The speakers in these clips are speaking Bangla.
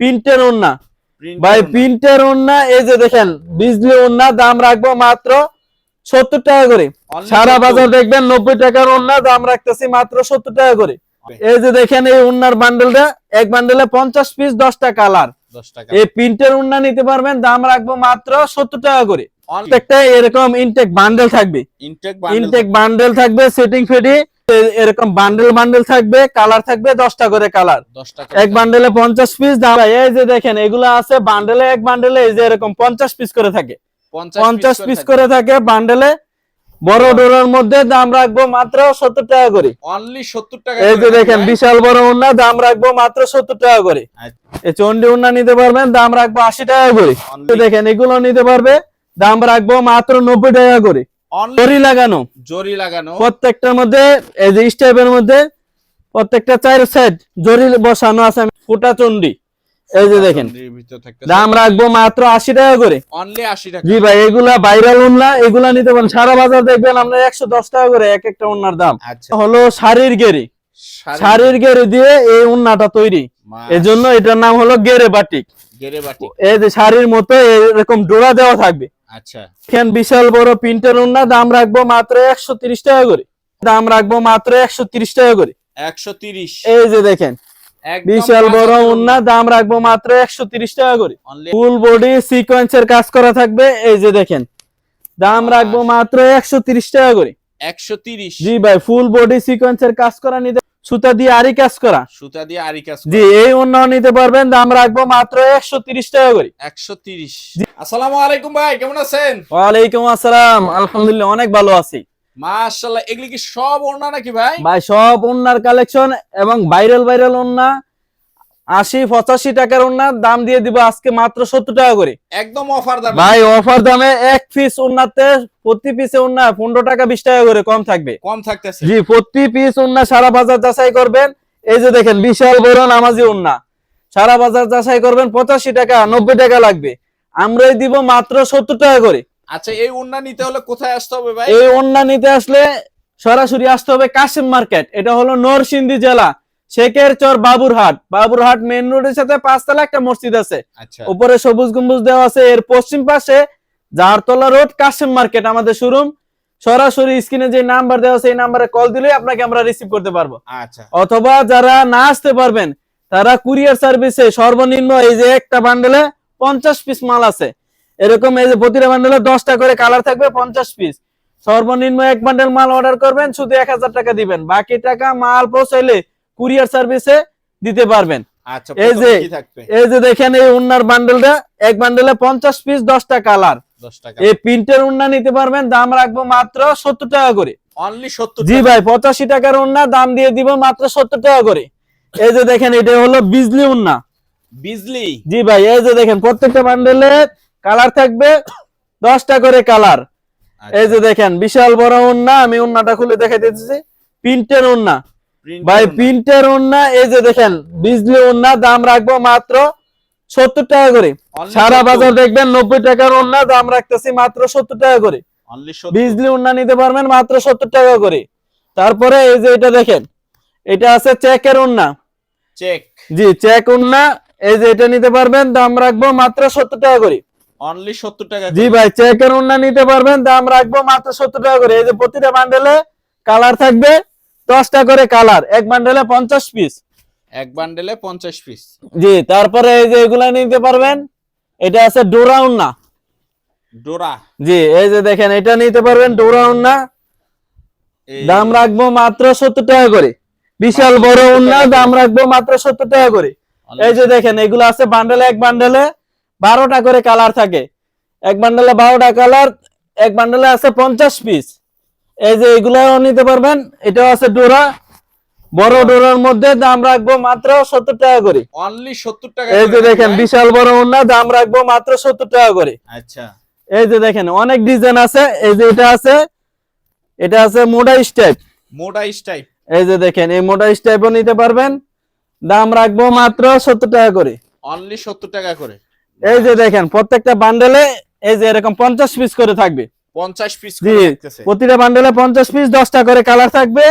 প্রিন্টের ওন্না। ভাই প্রিন্টের ওন্না এই যে দেখেন বিজলি ওন্না দাম রাখব মাত্র সত্তর টাকা করে। সারা 70 বাজার দেখবেন নব্বই টাকার ওন্না দাম রাখতেছি মাত্র সত্তর টাকা করে। এই যে দেখেন এই উন্নার বান্ডেলটা এক বান্ডেলে পঞ্চাশ পিস দশটা কালার এই প্রিন্টের উন্না নিতে পারবেন দাম রাখব মাত্র সত্তর টাকা করে। প্রত্যেকটা এরকম ইনটেক বান্ডেল থাকবে। ইনটেক বান্ডেল থাকবে। সেটিং ফেডি এরকম বান্ডেল বান্ডেল থাকবে কালার থাকবে দশটা করে কালার এক বান্ডেলে পঞ্চাশ পিস দাম এই যে দেখেন এগুলো আছে বান্ডেলে এক বান্ডেলে এই যে এরকম পঞ্চাশ পিস করে থাকে। পঞ্চাশ পিস করে থাকে। বান্ডেলে বড় ডোরের মধ্যে দাম রাখব মাত্র সত্তর টাকা করে। Only 70 টাকা এই যে দেখেন বিশাল বড় উন্না দাম রাখব মাত্র সত্তর টাকা করে। আচ্ছা। এই চন্ডি উন্না নিতে পারবেন দাম রাখব আশি টাকা করে। দেখেন এগুলো নিতে পারবে দাম রাখব মাত্র নব্বই টাকা করে। দড়ি লাগানো। জরি লাগানো। প্রত্যেকটার মধ্যে এই যে স্টেপের মধ্যে প্রত্যেকটা চার সাইড জরি বসানো আছে ফুটা চন্ডি এই যে দেখেন। দাম রাখব মাত্র আশি টাকা করে। Only 80 টাকা। জি ভাই এগুলা ভাইরাল উন্না এগুলা নিতে পারেন। সারা বাজার দেখবেন আমরা একশো দশ টাকা করে এক একটা উন্নার দাম। আচ্ছা। হলো শাড়ির গেরি। শাড়ির গেরি। দিয়ে এই উন্নাটা তৈরি। এই জন্য এটার নাম হলো গেরে বাটিক। গেরে বাটি এই যে শাড়ির মতো এরকম ডোরা দেওয়া থাকবে। আচ্ছা। এখানে বিশাল বড় প্রিন্টের উন্না দাম রাখব মাত্র একশো তিরিশ টাকা করে। দাম রাখব মাত্র একশো তিরিশ টাকা করে। 130 এই যে দেখেন বিশাল বড় উন্না দাম রাখব মাত্র একশো তিরিশ টাকা করে। ফুল বডি সিকোয়েন্সের কাজ করা থাকবে এই যে দেখেন। দাম রাখব মাত্র একশো তিরিশ টাকা করে। 130 জি ভাই ফুল বডি সিকোয়েন্সের কাজ করা নিতে সুতা দিয়ে আরি কাজ করা। সুতা দিয়ে আরি কাজ জি এই উন্নয়ন নিতে পারবেন দাম রাখব মাত্র একশো তিরিশ টাকা করে। একশো তিরিশ। আসসালাম আলাইকুম ভাই কেমন আছেন? ওয়ালাইকুম আসসালাম আলহামদুলিল্লাহ অনেক ভালো আছি। মাশাআল্লাহ এগুলি কি সব ওনা নাকি ভাই? ভাই সব ওন্নার কালেকশন এবং ভাইরাল ভাইরাল ওন্না আশি পঁচাশি টাকার ওন্নার দাম দিয়ে দিব আজকে মাত্র সত্তর টাকা করে। একদম অফার দাম। ভাই অফার দামে এক পিস ওন্নাতে প্রতি পিসে ওন্না পনেরো টাকা বিশ টাকা করে কম থাকবে। কম থাকতেছে। জি প্রতি পিস ওন্না সারা বাজার যাচাই করবেন। এই যে দেখেন বিশাল বড় নামাজি ওন্না সারা বাজার যাচাই করবেন পঁচাশি টাকা নব্বই টাকা লাগবে। আমরাই দিব মাত্র সত্তর টাকা করে। আচ্ছা এই ওড়না নিতে হলে কোথায় আসতে হবে ভাই? এই ওন্না নিতে আসলে সরাসরি আসতে হবে কাশিম মার্কেট। এটা হলো নরসিংদী জেলা। শেখের চর বাবুরহাট। বাবুরহাট মেন রোডের সাথে পাঁচতলা একটা মসজিদ আছে। আচ্ছা। উপরে সবুজ গম্বুজ দেওয়া আছে। এর পশ্চিম পাশে জারতলা রোড কাশিম মার্কেট আমাদের শোরুম সরাসরি স্ক্রিনে যে নাম্বার দেওয়া আছে এই নাম্বারে কল দিলে আপনাকে আমরা রিসিভ করতে পারব। আচ্ছা। অথবা যারা না আসতে পারবেন তারা কুরিয়ার সার্ভিসে সর্বনিম্ন এই যে একটা বান্ডেলে পঞ্চাশ পিস মাল আছে। এরকম এই যে প্রতিটা বান্ডেলে দশটা করে কালার থাকবে পঞ্চাশ পিস সর্বনিম্ন এক বান্ডেল মাল অর্ডার করবেন শুধু এক হাজার টাকা দিবেন। বাকি টাকা মাল পৌঁছাইলে কুরিয়ার সার্ভিসে দিতে পারবেন। আচ্ছা এই যে- এই যে দেখেন এই উন্নার বান্ডেলটা এক বান্ডেলে পঞ্চাশ পিস দশটা কালার এই প্রিন্টের উন্না নিতে পারবেন দাম রাখব মাত্র সত্তর টাকা করে। জি ভাই পঁচাশি টাকার উন্না দাম দিয়ে দিব মাত্র সত্তর টাকা করে। এই যে দেখেন এটা হলো বিজলি উন্না। বিজলি? জি ভাই এই যে দেখেন প্রত্যেকটা বান্ডেলে কালার থাকবে দশটা করে কালার আচ্ছা, এই যে দেখেন বিশাল বড় উন্না আমি উন্নাটা খুলে দেখে দিতেছি প্রিন্টের উন্না। ভাই। প্রিন্টের উন্না এই যে দেখেন বিজলি উন্না দাম রাখব মাত্র সত্তর টাকা করে। সারা বাজার দেখবেন নব্বই টাকার উন্না দাম রাখতেছি মাত্র সত্তর টাকা করে। বিজলি উন্না নিতে পারবেন মাত্র সত্তর টাকা করে। তারপরে এই যে এটা দেখেন এটা আছে চেকের উন্না চেক জি চেক উন্না এই যে এটা নিতে পারবেন দাম রাখব মাত্র সত্তর টাকা করে। অনলি 70 টাকা জি ভাই চেকের উন্না নিতে পারবেন দাম রাখব মাত্র সত্তর টাকা করে। এই যে প্রতিটা বান্ডেলে কালার থাকবে দশটা করে কালার। এক বান্ডেলে পঞ্চাশ পিস এক বান্ডেলে 50 পিস জি তারপরে এই যে এগুলা নিতে পারবেন এটা আছে ডোরা উন্না। ডোরা। জি এই যে দেখেন এটা নিতে পারবেন ডোরা উন্না। দাম রাখব মাত্র সত্তর টাকা করে। বিশাল বড় 70 উন্না দাম রাখব মাত্র সত্তর টাকা করে। এই যে দেখেন এগুলো আছে বান্ডেলে এক বান্ডেলে বারোটা করে কালার থাকে। এক বান্ডেলে বারোটা কালার এক বান্ডেলে আছে পঞ্চাশ পিস এই যে এগুলাও নিতে পারবেন। এটাও আছে ডোরা। বড় ডোরার মধ্যে দাম রাখব মাত্র সত্তর টাকা করে। অনলি 70 টাকা এই যে দেখেন বিশাল বড় উন্না দাম রাখব মাত্র সত্তর টাকা করে। আচ্ছা। এই যে দেখেন অনেক ডিজাইন আছে। এই যে এটা আছে এটা আছে মোডা স্টাইপ। মোটা স্টাইপ। এই যে দেখেন এই মোটা স্টাইপও নিতে পারবেন। দাম রাখব মাত্র সত্তর টাকা করে। অনলি 70 টাকা করে। এই যে দেখেন প্রত্যেকটা বান্ডেলে এই যে এরকম পঞ্চাশ পিস করে থাকবে। 50 পিস প্রতিটা বান্ডেলে পঞ্চাশ পিস দশটা করে কালার থাকবে।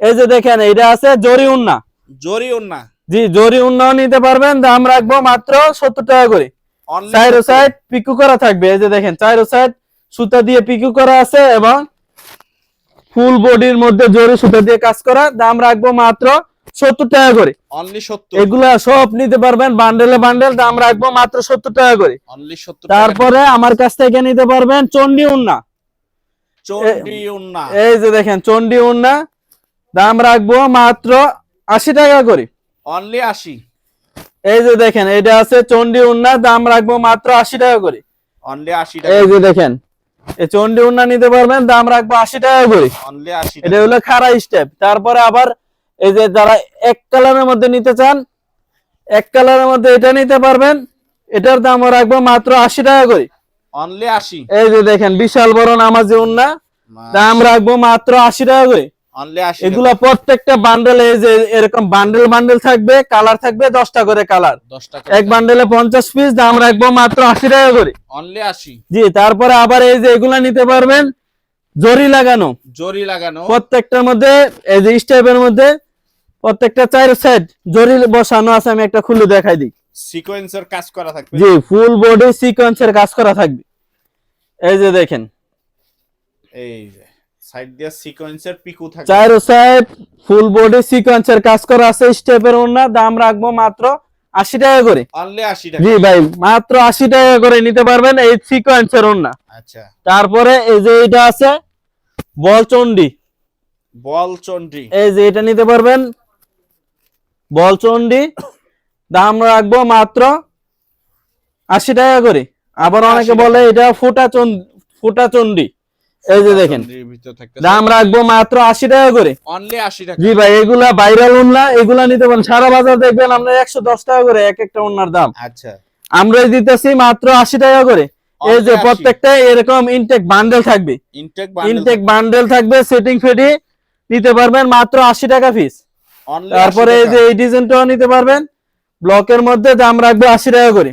এই যে দেখেন এটা আছে জরি উন্না। জরি ওড়না জি জরি উন্নয়ন নিতে পারবেন দাম রাখব মাত্র সত্তর টাকা করে। চাইরো সাইড পিকু করা থাকবে এই যে দেখেন চাইরো সাইড সুতা দিয়ে পিকু করা আছে এবং ফুল বডির মধ্যে জরি সুতা দিয়ে কাজ করা দাম রাখব মাত্র সত্তর টাকা করে। অনলি 70 এগুলা সব নিতে পারবেন বান্ডেলে বান্ডেল দাম রাখব মাত্র সত্তর টাকা করে। তারপরে আমার কাছ থেকে নিতে পারবেন চন্ডি উন্না। এই যে দেখেন চন্ডি উন্না। দাম রাখব মাত্র আশি টাকা করে। অনলি 80 এই যে দেখেন এটা আছে চন্ডি উন্না দাম রাখব মাত্র আশি টাকা করে। অনলি 80 টাকা। এই যে দেখেন এই চন্ডি উন্না নিতে পারবেন দাম রাখব আশি টাকা করে। অনলি 80 এটা হলো খাড়া স্টেপ তারপরে আবার এই যে যারা এক কালারের মধ্যে নিতে চান এক কালারের মধ্যে এটা নিতে পারবেন। এটার দাম রাখব মাত্র আশি টাকা করে। অনলি 80 এই যে দেখেন বিশাল বড় নামাজি উন্না। দাম রাখব মাত্র আশি টাকা করে। অনলি 80 এগুলা প্রত্যেকটা বান্ডেল এই যে এরকম বান্ডেল বান্ডেল থাকবে কালার থাকবে দশটা করে কালার এক বান্ডেলে পঞ্চাশ পিস দাম রাখব মাত্র আশি টাকা করে। অনলি 80 জি তারপরে আবার এই যে এগুলা নিতে পারবেন জরি লাগানো। জরি লাগানো। প্রত্যেকটার মধ্যে এই যে স্টেপের মধ্যে প্রত্যেকটা চার সাইড জরি বসানো আছে আমি একটা খুলে দেখাই দিই। সিকোয়েন্সের কাজ করা থাকবে? জি ফুল বডি সিকোয়েন্সের কাজ করা থাকবে। এই যে দেখেন। এই যে সাইড দিয়ে সিকোয়েন্সের পিকু থাকবে। চার সাইড ফুল বডি সিকোয়েন্সের কাজ করা আছে স্টেপের ওনা দাম রাখব মাত্র আশি টাকা করে। অনলি 80 টাকা। জি ভাই মাত্র আশি টাকা করে নিতে পারবেন এই সিকোয়েন্সের ওনা আচ্ছা। তারপরে এই যে এটা আছে বলচন্ডি বল চন্ডি এই যে এটা নিতে পারবেন বলচন্ডি দাম রাখব মাত্র আশি টাকা করে। আবার অনেকে বলে এটা ফুটা চন্ড ফুটা চন্ডি। এই যে দেখেন দাম রাখব মাত্র আশি টাকা করে। অনলি 80 টাকা। জি ভাই এগুলা ভাইরাল উন্না এগুলা নিতে পারেন। সারা বাজার দেখবেন আমরা একশো দশ টাকা করে এক একটা উন্নার দাম। আচ্ছা। আমরা দিতেছি মাত্র আশি টাকা করে। এই যে প্রত্যেকটা এরকম ইনটেক বান্ডেল থাকবে। ইনটেক বান্ডেল থাকবে সেটিং ফেটি নিতে পারবেন মাত্র আশি টাকা অনলি তারপরে এই যে এই ডিজাইনটাও নিতে পারবেন। ব্লকের মধ্যে দাম রাখব আশি টাকা করে।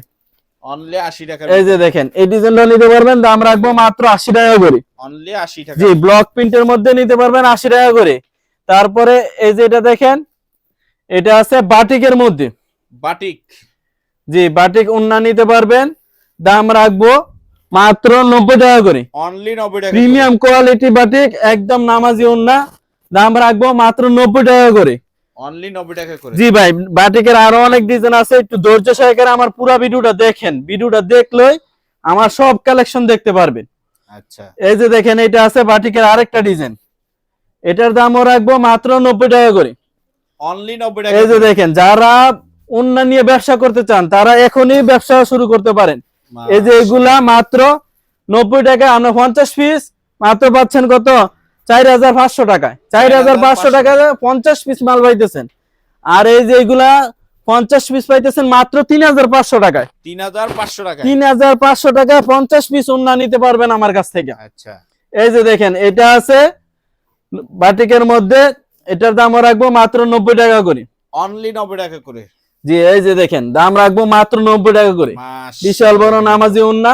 অনলি 80 টাকা এই যে দেখেন এই ডিজাইনটাও নিতে পারবেন দাম রাখব মাত্র আশি টাকা করে। অনলি 80 টাকা। জি ব্লক প্রিন্টের মধ্যে নিতে পারবেন আশি টাকা করে। তারপরে এই যে এটা দেখেন এটা আছে বাটিকের মধ্যে। বাটিক। জি বাটিক উন্না নিতে পারবেন দাম রাখব মাত্র নব্বই টাকা করে। অনলি 90 টাকা প্রিমিয়াম কোয়ালিটি বাটিক একদম নামাজি উন্না দাম রাখব মাত্র নব্বই টাকা করে। অনলি 90 টাকা করে জি ভাই বাটিকের আরও অনেক ডিজাইন আছে একটু ধৈর্য সহকারে আমার পুরো ভিডিওটা দেখেন। ভিডিওটা দেখলেই আমার সব কালেকশন দেখতে পারবেন। আচ্ছা। এই যে দেখেন এটা আছে বাটিকের আরেকটা ডিজাইন এটার দামও রাখব মাত্র নব্বই টাকা করে। অনলি 90 টাকা এই যে দেখেন যারা উন্না নিয়ে ব্যবসা করতে চান তারা এখনই ব্যবসা শুরু করতে পারেন। এই যে এগুলা মাত্র নব্বই টাকা আমরা পঞ্চাশ পিস মাত্র পাচ্ছেন কত? চার হাজার পাঁচশো টাকায়। চার হাজার পাঁচশো টাকা পঞ্চাশ পিস মাল পাইতেছেন। আর এই যে এগুলা পঞ্চাশ পিস পাইতেছেন মাত্র তিন হাজার পাঁচশো টাকায়। 3500 টাকা তিন হাজার পাঁচশো টাকায় পঞ্চাশ পিস উন্না নিতে পারবেন আমার কাছ থেকে। আচ্ছা। এই যে দেখেন এটা আছে বাটিকের মধ্যে এটার দাম রাখব মাত্র নব্বই টাকা করে। অনলি 90 টাকা করে। জি এই যে দেখেন দাম রাখব মাত্র নব্বই টাকা করে। বিশাল বড় নামাজি উন্না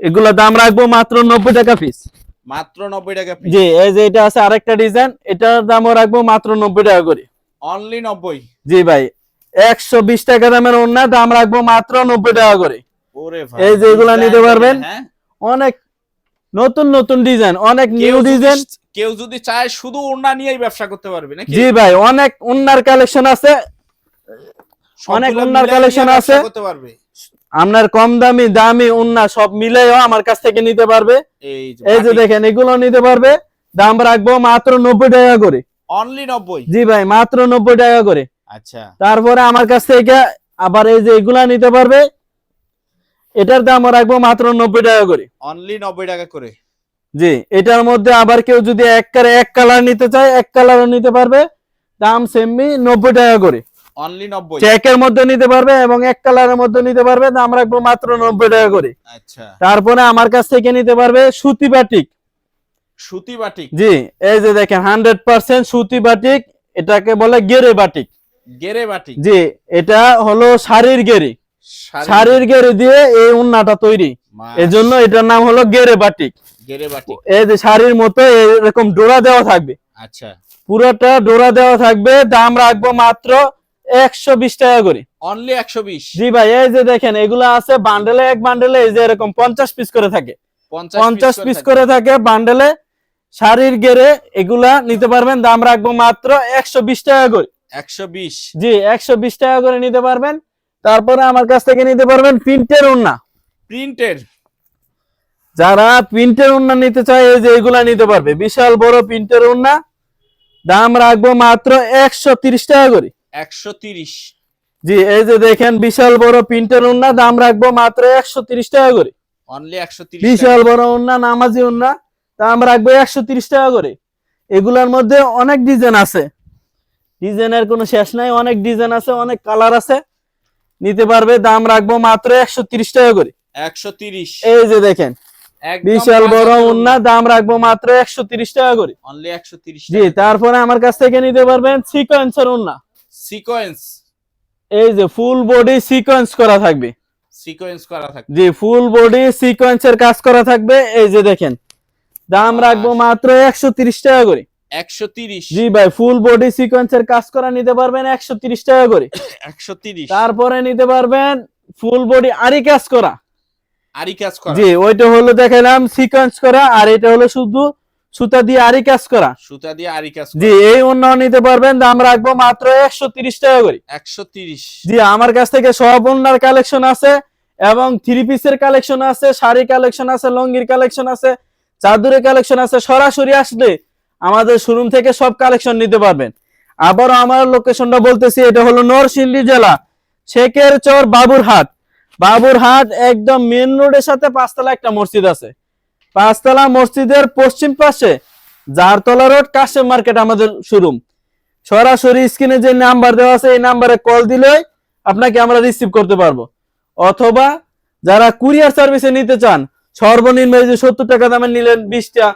এগুলা দাম রাখব মাত্র নব্বই টাকা পিস মাত্র 90 টাকা জি এই যে এটা আছে আরেকটা ডিজাইন এটার দামও রাখব মাত্র নব্বই টাকা করে। অনলি 90 জি ভাই একশো বিশ টাকা দামের উন্না দাম রাখব মাত্র নব্বই টাকা করে। ওরে ভাই এই যে এগুলা নিতে পারবেন। হ্যাঁ। অনেক নতুন নতুন ডিজাইন অনেক নিউ ডিজাইন কেউ যদি চায় শুধু ওড়না নিয়েই ব্যবসা করতে পারবে নাকি? জি ভাই অনেক উন্নার কালেকশন আছে। অনেক নিয়ে ব্যবসা আছে। করতে পারবে। আপনার কম দামি দামি উন্না সব মিলেও আমার কাছ থেকে নিতে পারবে। এই যে দেখেন এগুলো নিতে পারবে। দাম রাখব মাত্র নব্বই টাকা করে। অনলি 90 জি ভাই মাত্র নব্বই টাকা করে। আচ্ছা। তারপরে আমার কাছ থেকে আবার এই যে এগুলা নিতে পারবে। এটার দাম রাখব মাত্র নব্বই টাকা করে। অনলি 90 টাকা করে। জি এটার মধ্যে আবার কেউ যদি এক কালার এক কালার নিতে চায় এক কালার নিতে পারবে। দাম সেমনি নব্বই টাকা করে। অনলি 90 চেকের মধ্যে নিতে পারবে এবং এক কালারের মধ্যে নিতে পারবে। দাম রাখব মাত্র নব্বই টাকা করে। আচ্ছা। তারপরে আমার কাছ থেকে নিতে পারবে সুতি বাটিক সুতি বাটিক জি এই যে দেখেন হান্ড্রেড পার্সেন্ট সুতি বাটিক এটাকে বলে গেরে বাটিক গেরে বাটিক জি এটা হলো শাড়ির গেরি। শাড়ি- শাড়ির গেরে দিয়ে এই উন্নাটা তৈরি। এজন্য এটার নাম হলো গেরে বাটিক গেরে বাটিক এই যে শাড়ির মতো এরকম ডোরা দেওয়া থাকবে। আচ্ছা। পুরোটা ডোরা দেওয়া থাকবে। দাম রাখব মাত্র একশো বিশ টাকা করে। অনলি একশো বিশ? জি ভাই এই যে দেখেন এগুলো আছে বান্ডেলে এক বান্ডেলে এই যে এরকম পঞ্চাশ পিস করে থাকে। পঞ্চাশ পিস করে থাকে। বান্ডেলে শাড়ির গেরে এগুলা নিতে পারবেন দাম রাখব মাত্র একশো বিশ টাকা করে। একশো বিশ? জি একশো বিশ টাকা করে নিতে পারবেন। তারপরে আমার কাছ থেকে নিতে পারবেন প্রিন্টের ওন্না প্রিন্টের? যারা প্রিন্টের ওন্না নিতে চায় এই যে এগুলা নিতে পারবে। বিশাল বড় প্রিন্টের ওন্না দাম রাখব মাত্র একশো তিরিশ টাকা করে। একশো তিরিশ। জি এই যে দেখেন বিশাল বড় প্রিন্টের ওন্না দাম রাখব মাত্র একশো তিরিশ টাকা করে। অনলি একশো তিরিশ বিশাল বড় ওন্না নামাজি ওন্না দাম রাখব একশো তিরিশ টাকা করে। এগুলার মধ্যে অনেক ডিজাইন আছে। ডিজাইনের কোনো শেষ নাই অনেক ডিজাইন আছে অনেক কালার আছে। নিতে পারবে দাম রাখব মাত্র একশো তিরিশ টাকা করে। একশো তিরিশ। এই যে দেখেন বিশাল বড় ওন্না দাম রাখব মাত্র একশো তিরিশ টাকা করে। অনলি একশো তিরিশ জি তারপরে আমার কাছ থেকে নিতে পারবেন সিকোয়েন্সের ওন্না সিকোয়েন্স এই যে ফুল বডি সিকোয়েন্স করা থাকবে। সিকোয়েন্স করা থাকে জি ফুল বডি সিকোয়েন্সের কাজ করা থাকবে। এই যে দেখেন দাম রাখব মাত্র একশো তিরিশ টাকা করে। একশো তিরিশ। জি ভাই ফুল বডি সিকোয়েন্সের কাজ করা নিতে পারবেন একশো তিরিশ টাকা করে। একশো তিরিশ। তারপরে নিতে পারবেন ফুল বডি আরি কাজ করা। আরি কাজ করা। জি ওইটা হলো দেখালাম সিকোয়েন্স করা আর এটা হলো শুধু সুতা দিয়ে আরি কাজ করা। সুতা দিয়ে আরি কাজ জি এই অন্য নিতে পারবেন দাম রাখব মাত্র একশো তিরিশ টাকা করে। একশো তিরিশ। জি আমার কাছ থেকে সব ওনার কালেকশন আছে এবং থ্রি পিসের কালেকশন আছে শাড়ি কালেকশন আছে লঙ্গির কালেকশন আছে চাদরের কালেকশন আছে। সরাসরি আসলে আমাদের শোরুম থেকে সব কালেকশন নিতে পারবেন। আবারও আমার লোকেশনটা বলতেছি এটা হলো নরসিংদী জেলা শেখের চর বাবুরহাট। বাবুরহাট একদম মেন রোডের সাথে পাঁচতলা একটা মসজিদ আছে। পাঁচতলা মসজিদের পশ্চিম পাশে জারতলা রোড, কাশেম মার্কেট আমাদের শোরুম সরাসরি স্ক্রিনে যে নাম্বার দেওয়া আছে, এই নাম্বারে কল দিলেই আপনাকে আমরা রিসিভ করতে পারব। অথবা যারা কুরিয়ার সার্ভিসে নিতে চান, সর্বনিম্ন যে সত্তর টাকা দামের নিলেন বিশটা,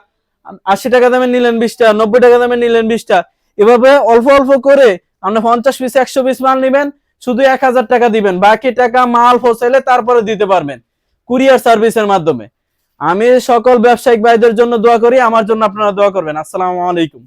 আশি টাকা দামের নিলেন বিশটা, নব্বই টাকা দামের নিলেন বিশটা, এভাবে অল্প অল্প করে আপনি পঞ্চাশ পিস, একশো পিস মাল নেবেন, শুধু এক হাজার টাকা দিবেন। বাকি টাকা মাল ফসলে তারপরে দিতে পারবেন। কুরিয়ার সার্ভিসের মাধ্যমে। আমি সকল ব্যবসায়িক ভাইদের জন্য দোয়া করি আমার জন্য আপনারা দোয়া করবেন। আসসালামু আলাইকুম।